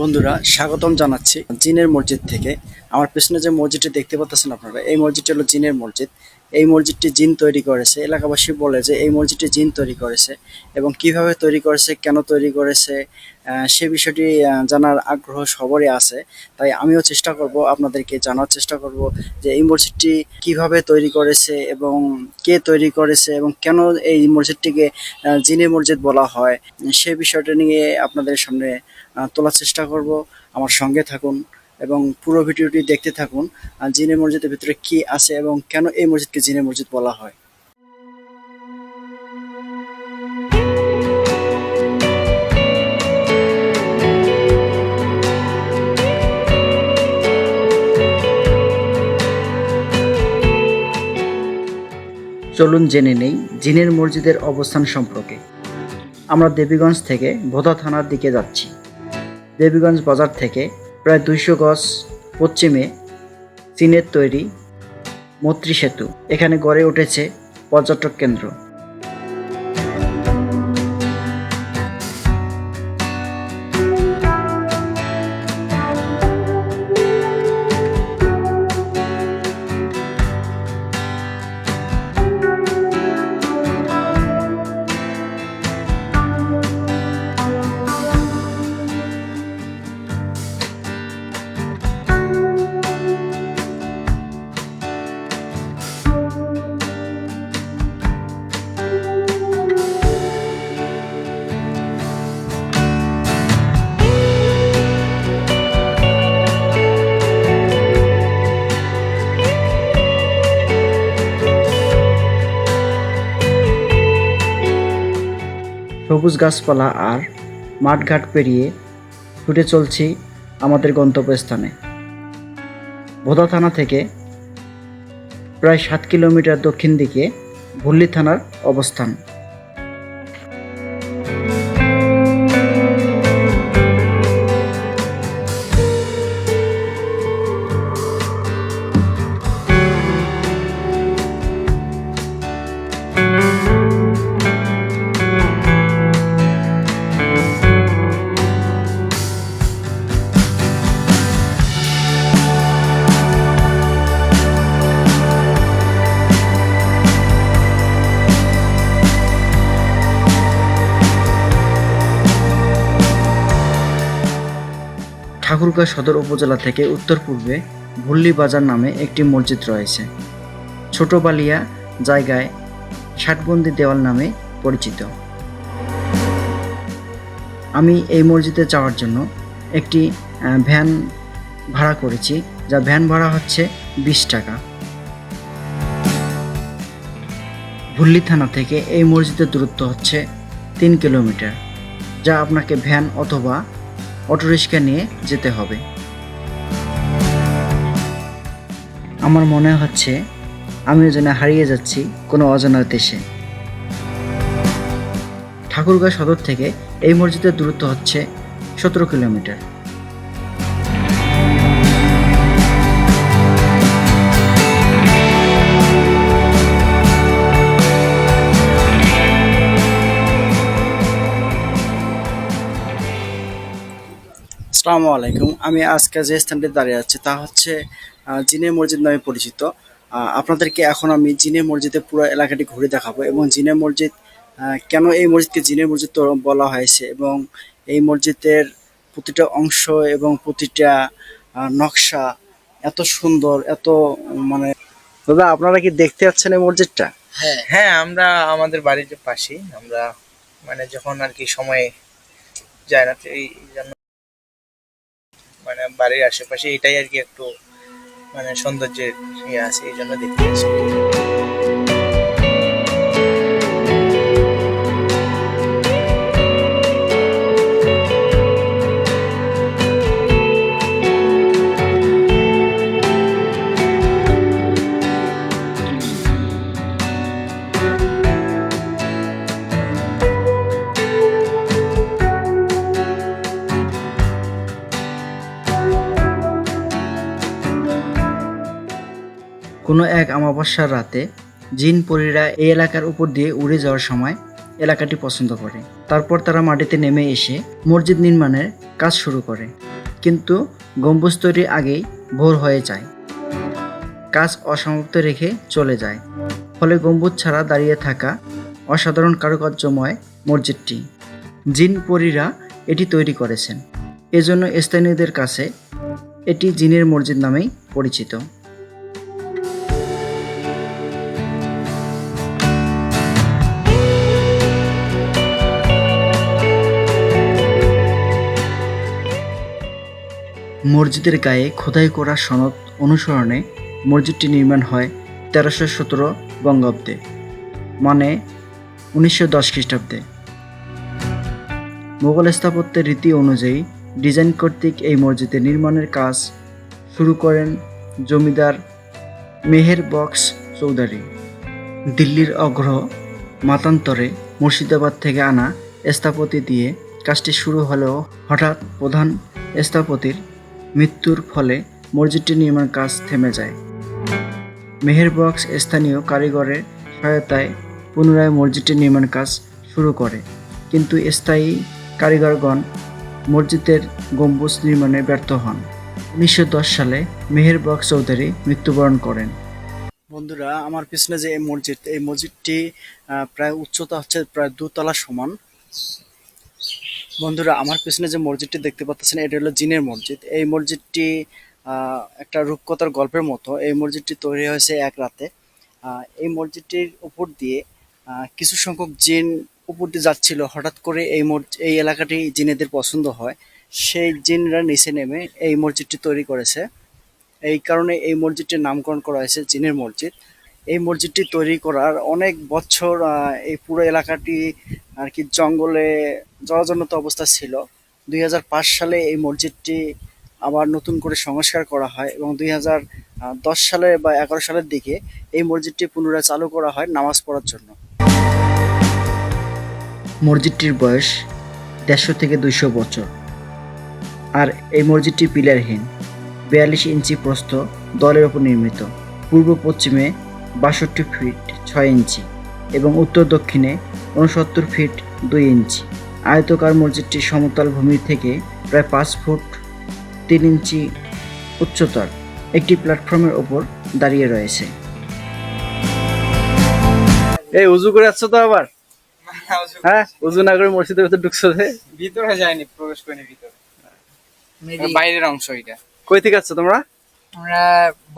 বন্ধুরা, স্বাগতম জানাচ্ছি জিনের মসজিদ থেকে। আমার পেছনে যে মসজিদটি দেখতে পাচ্ছেন আপনারা, এই মসজিদটি হলো জিনের মসজিদ। এই মসজিদটি জিন তৈরি করেছে। এলাকাবাসী বলে যে এই মসজিদটি জিন তৈরি করেছে এবং কীভাবে তৈরি করেছে, কেন তৈরি করেছে সে বিষয়টি জানার আগ্রহ সবারই আছে। তাই আমিও চেষ্টা করব আপনাদেরকে জানার চেষ্টা করব যে এই মসজিদটি কীভাবে তৈরি করেছে এবং কে তৈরি করেছে এবং কেন এই মসজিদটিকে জিনে মসজিদ বলা হয়, সে বিষয়টা নিয়ে আপনাদের সামনে তোলার চেষ্টা করব। আমার সঙ্গে থাকুন। এবং পুরো ভিডিওটি দেখতে থাকুন, আর জিনে মসজিদের ভিতরে কি আছে এবং কেন এই মসজিদকে জিনে মসজিদ বলা হয়। চলুন জেনে নেই জিনের মসজিদের অবস্থান সম্পর্কে। আমরা দেবীগঞ্জ থেকে ভোদা থানার দিকে যাচ্ছি। দেবীগঞ্জ বাজার থেকে প্রায় দুইশো গজ পশ্চিমে চীনের তৈরি মৈত্রী সেতু। এখানে গড়ে উঠেছে পর্যটক কেন্দ্র। সবুজ গাছপালা আর মাঠঘাট পেরিয়ে ছুটে চলছি আমাদের গন্তব্যস্থানে। ভোদা থানা থেকে প্রায় সাত কিলোমিটার দক্ষিণ দিকে ভুল্লি থানার অবস্থান। ঠাকুরগাঁও সদর উপজেলা থেকে উত্তর পূর্বে ভুল্লি বাজার নামে একটি মসজিদ রয়েছে। ছোট বালিয়া জায়গায় ষাটবন্দি দেওয়াল নামে পরিচিত। আমি এই মসজিদে যাওয়ার জন্য একটি ভ্যান ভাড়া করেছি, যা ভ্যান ভাড়া হচ্ছে বিশ টাকা। ভুল্লি থানা থেকে এই মসজিদের দূরত্ব হচ্ছে তিন কিলোমিটার, যা আপনাকে ভ্যান অথবা অটোরিক্সা নিয়ে যেতে হবে। আমার মনে হচ্ছে আমিও যেন হারিয়ে যাচ্ছি কোনো অজানার দেশে। ঠাকুরগাঁও সদর থেকে এই মসজিদের দূরত্ব হচ্ছে সতেরো কিলোমিটার। আসসালামু আলাইকুম। আমি আজকে যে স্থানটি দাঁড়িয়ে আছি তা হচ্ছে জিনে মসজিদ নামে পরিচিত। আপনাদেরকে এখন আমি জিনে মসজিদের পুরো এলাকাটি ঘুরে দেখাবো এবং জিনে মসজিদ কেন এই মসজিদকে জিনে মসজিদ বলা হয়েছে এবং এই মসজিদের প্রতিটা অংশ এবং প্রতিটা নকশা এত সুন্দর, এত মানে দাদা, আপনারা কি দেখতে পাচ্ছেন এই মসজিদটা? হ্যাঁ হ্যাঁ আমরা আমাদের বাড়ির পাশেই, আমরা মানে যখন আর কি সময় যায় না, এই জন্য মানে বাড়ির আশেপাশে এটাই আর কি একটু মানে সৌন্দর্যের ইয়ে আছে, এই জন্য দেখতে আসি। অমাবস্যার রাতে জিন পরীরা এই এলাকার উপর দিয়ে উড়ে যাওয়ার সময় এলাকাটি পছন্দ করে। তারপর তারা মাটিতে নেমে এসে মসজিদ নির্মাণের কাজ শুরু করে। কিন্তু গম্বুজ তৈরির আগেই ভোর হয়ে যায়। কাজ অসমাপ্ত রেখে চলে যায়। ফলে গম্বুজ ছাড়া দাঁড়িয়ে থাকা অসাধারণ কারুকার্যময় মসজিদটি। জিন পরীরা এটি তৈরি করেছেন। এজন্য স্থানীয়দের কাছে এটি জিনের মসজিদ নামেই পরিচিত। মসজিদের গায়ে খোদাই করা সনদ অনুসরণে মসজিদটি নির্মাণ হয় তেরোশো সতেরো বঙ্গাব্দে মানে উনিশশো দশ খ্রিস্টাব্দে। মোগল স্থাপত্যের রীতি অনুযায়ী ডিজাইন কর্তৃক এই মসজিদের নির্মাণের কাজ শুরু করেন জমিদার মেহের বক্স চৌধুরী। দিল্লির অগ্র মাতান্তরে মুর্শিদাবাদ থেকে আনা স্থাপতি দিয়ে কাজটি শুরু হলেও হঠাৎ প্রধান স্থাপতির মৃত্যুর ফলে মসজিদটির নির্মাণ কাজ থেমে যায়। মেহের বক্স স্থানীয় কারিগরের সহায়তায় পুনরায় মসজিদটির নির্মাণ কাজ শুরু করে। কিন্তু স্থায়ী কারিগরগণ মসজিদের গম্বুজ নির্মাণে ব্যর্থ হন। উনিশশো দশ সালে মেহের বক্স চৌধুরী মৃত্যুবরণ করেন। বন্ধুরা, আমার পিছনে যে এই মসজিদ, এই মসজিদটি প্রায় উচ্চতা হচ্ছে প্রায় দুতলা সমান। বন্ধুরা, আমার পিছনে যে মসজিদটি দেখতে পাচ্ছেন, এটা হলো জিনের মসজিদ। এই মসজিদটি একটা রূপকথার গল্পের মতো। এই মসজিদটি তৈরি হয়েছে এক রাতে। এই মসজিদটির উপর দিয়ে কিছু সংখ্যক জিন উপর দিয়ে যাচ্ছিল। হঠাৎ করে এই এই এলাকাটি জিনেদের পছন্দ হয়। সেই জিনরা নিচে নেমে এই মসজিদটি তৈরি করেছে। এই কারণে এই মসজিদটির নামকরণ করা হয়েছে জিনের মসজিদ। এই মসজিদটি তৈরি করার অনেক বছর এই পুরো এলাকাটি আর কি জঙ্গলে জরাজনত অবস্থা ছিল। দুই হাজার পাঁচ সালে এই মসজিদটি আবার নতুন করে সংস্কার করা হয় এবং দুই দশ সালে বা এগারো সালের দিকে এই মসজিদটি পুনরায় চালু করা হয় নামাজ পড়ার জন্য। মসজিদটির বয়স দেড়শো থেকে দুইশো বছর। আর এই মসজিদটি পিলারহীন, বিয়াল্লিশ ইঞ্চি প্রস্থ দলের ওপর নির্মিত। পূর্ব পশ্চিমে বাষট্টি ফিট ছয় ইঞ্চি। এবং উত্তর দক্ষিণে উনসত্তর ফিট দুই ইঞ্চি। আয়তকার মসজিদটি সমতল ভূমি থেকে প্রায় পাঁচ ফুট তিন ইঞ্চি উচ্চতর। একটি প্ল্যাটফর্মের ওপর দাঁড়িয়ে রয়েছে। এই উজু করে আসছো তো আবার? হ্যাঁ উজু না করে মসজিদের ভিতর ঢুকছো যে ভিতরে যায়নি প্রবেশ করিনি ভিতরে। বাইরের অংশ এটা। কই থেকে আসছো তোমরা? আমরা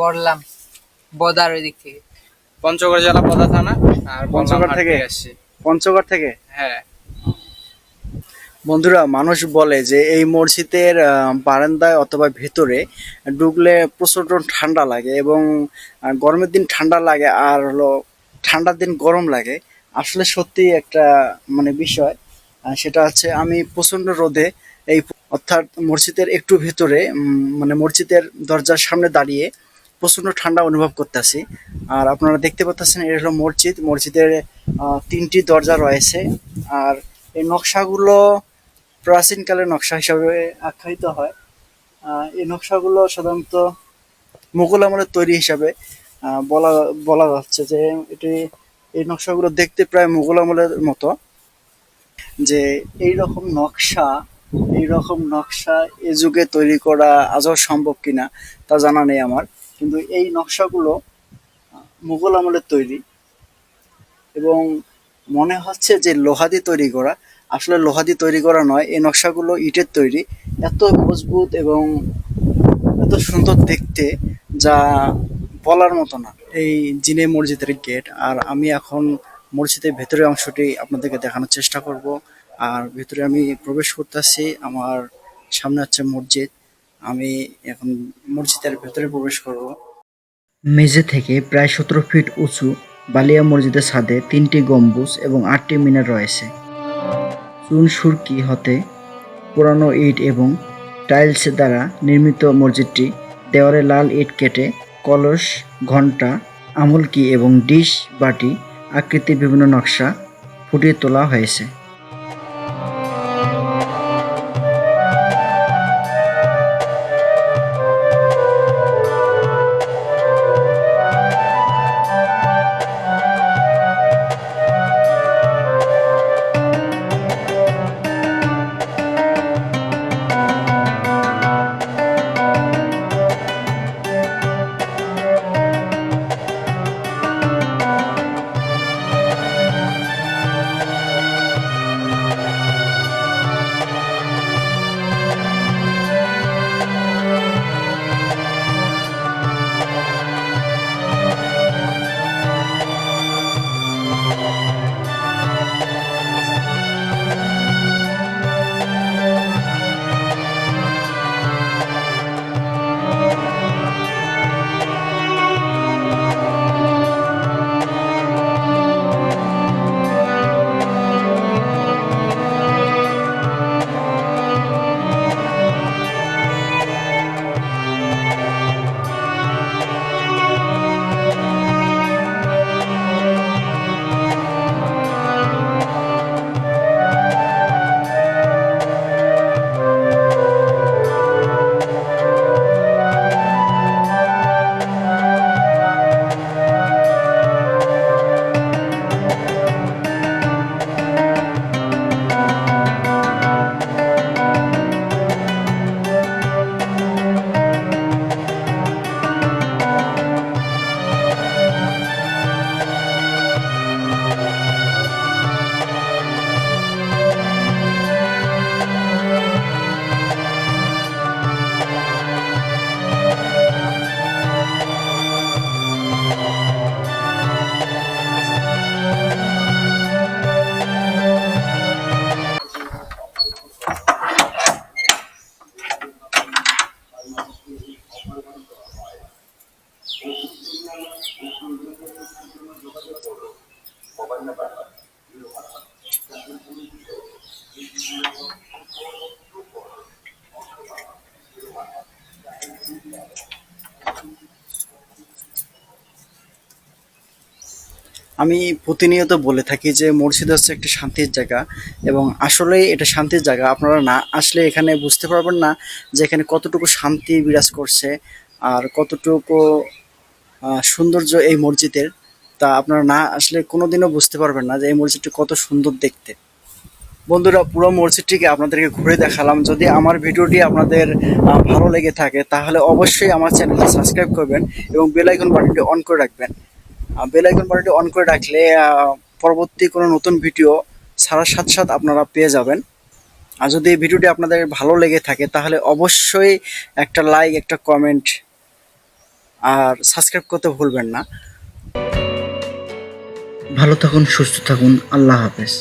বললাম বদার ওই দিক থেকে। পঞ্চগড় জেলা পদা থানা। পঞ্চগড় থেকে? আসছি পঞ্চগড় থেকে? হ্যাঁ। বন্ধুরা মানুষ বলে যে এই মসজিদের বারান্দায় অথবা ভেতরে ঢুকলে প্রচণ্ড ঠান্ডা লাগে এবং গরমের দিন ঠান্ডা লাগে আর হলো ঠান্ডার দিন গরম লাগে। আসলে সত্যি একটা মানে বিষয় সেটা হচ্ছে আমি প্রচণ্ড রোদে এই অর্থাৎ মসজিদের একটু ভেতরে মানে মসজিদের দরজার সামনে দাঁড়িয়ে প্রচণ্ড ঠান্ডা অনুভব করতেছি। আর আপনারা দেখতে পাচ্ছেন এটা হলো মসজিদ। মসজিদের তিনটি দরজা রয়েছে। আর এই নকশাগুলো প্রাচীনকালের নকশা হিসাবে আখ্যায়িত হয়। এই নকশাগুলো সাধারণত মুঘল আমলের তৈরি হিসাবে বলা বলা যাচ্ছে যে এটি, এই নকশাগুলো দেখতে প্রায় মুঘল আমলের মতো। যে এই রকম নকশা এই রকম নকশা এ যুগে তৈরি করা আজও সম্ভব কিনা তা জানা নেই আমার। কিন্তু এই নকশাগুলো মুঘল আমলের তৈরি এবং মনে হচ্ছে যে লোহা দিয়ে তৈরি করা। আসলে লোহা দিয়ে তৈরি করা নয়, এই নকশাগুলো ইটের তৈরি। এত মজবুত এবং এত সুন্দর দেখতে যা বলার মতো না। এই জিনে মসজিদের গেট, আর আমি এখন মসজিদের ভেতরের অংশটি আপনাদেরকে দেখানোর চেষ্টা করব। আর ভেতরে আমি প্রবেশ করতেছি, আমার সামনে হচ্ছে মসজিদ। আমি এখন মসজিদের ভেতরে প্রবেশ করব। মেঝে থেকে প্রায় সতেরো ফিট উঁচু বালিয়া মসজিদের ছাদে তিনটি গম্বুজ এবং আটটি মিনার রয়েছে। চুন সুরকি হতে পুরানো ইট এবং টাইলস দ্বারা নির্মিত মসজিদটি দেওয়ালে লাল ইট কেটে কলস, ঘণ্টা, আমলকি এবং ডিশ, বাটি আকৃতির বিভিন্ন নকশা ফুটিয়ে তোলা হয়েছে। আমি প্রতিনিয়ত বলে থাকি যে মসজিদ হচ্ছে একটি শান্তির জায়গা এবং আসলেই এটা শান্তির জায়গা। আপনারা না আসলে এখানে বুঝতে পারবেন না যে এখানে কতটুকু শান্তি বিরাজ করছে আর কতটুকু সৌন্দর্য এই মসজিদের। তা আপনারা না আসলে কোনোদিনও বুঝতে পারবেন না যে এই মসজিদটি কত সুন্দর দেখতে। বন্ধুরা, পুরো মসজিদটিকে আপনাদেরকে ঘুরে দেখালাম। যদি আমার ভিডিওটি আপনাদের ভালো লেগে থাকে, তাহলে অবশ্যই আমার চ্যানেলটি সাবস্ক্রাইব করবেন এবং বেল আইকন বাটনটি অন করে রাখবেন। বেল আইকন বাটনটি অন করে রাখলে পরবর্তী কোনো নতুন ভিডিও ছাড়ার সাথে সাথে আপনারা পেয়ে যাবেন। আর যদি এই ভিডিওটি আপনাদের ভালো লেগে থাকে, তাহলে অবশ্যই একটা লাইক একটা কমেন্ট আর সাবস্ক্রাইব করতে ভুলবেন না। ভালো থাকুন, সুস্থ থাকুন, আল্লাহ হাফেজ।